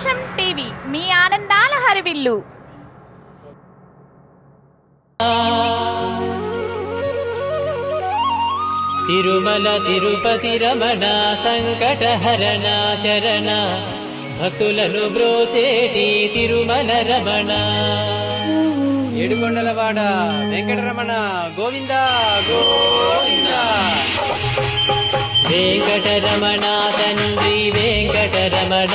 సంతోషం టీవీ. మీ ఆనందాల హరివిల్లు. తిరుమల తిరుపతి రమణ సంకట హరణ చరణ. భక్తులను బ్రోచేటి తిరుమల రమణ. ఏడుకొండలవాడ వెంకటరమణ గోవింద గోవింద. వెంకటరమణ తండ్రి వెంకటరమణ.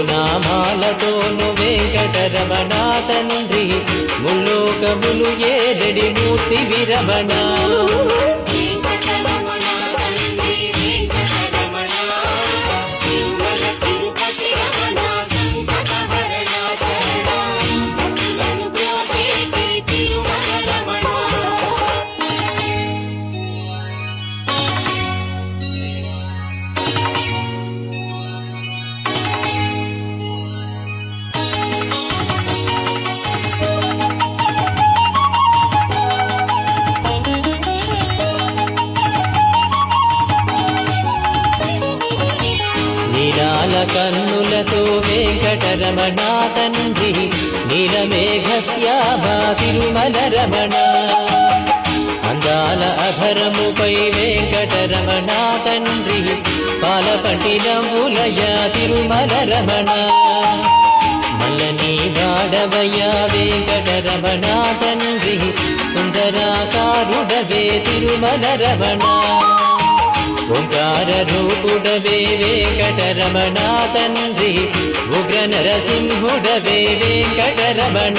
నామాలతోను వెంకటరమణ తండ్రి ముల్లోకములు ఏడడి మూర్తి విరమణ? కన్నులతో వెంకటరమణ తండ్రి నీలమేఘశ్యామా తిరుమల రమణ అందాల అధరముపై వెంకటరమణ తండ్రి పాలపట్టినములయ తిరుమల రమణ మల్లని వాడవయ వెంకటరమణ తండ్రి సుందరాకారుడవే తిరుమల రమణ ఓంకార రూపుడవే వెంకటరమణ తండ్రి ఉగ్ర నరసింహుడవే వెంకటరమణ వెంకటరమణ.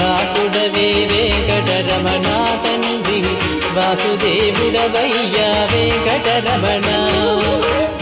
వాసుడవే వెంకటరమణ తండ్రి వాసుదేవుడవయ్యా వెంకటరమణ వెంకటరమణ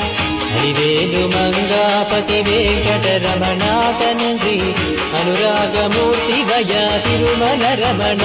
హరివేలు మంగాపతి వెంకటరమణ తండ్రి అనురాగమూర్తి వయ తిరుమల రమణ.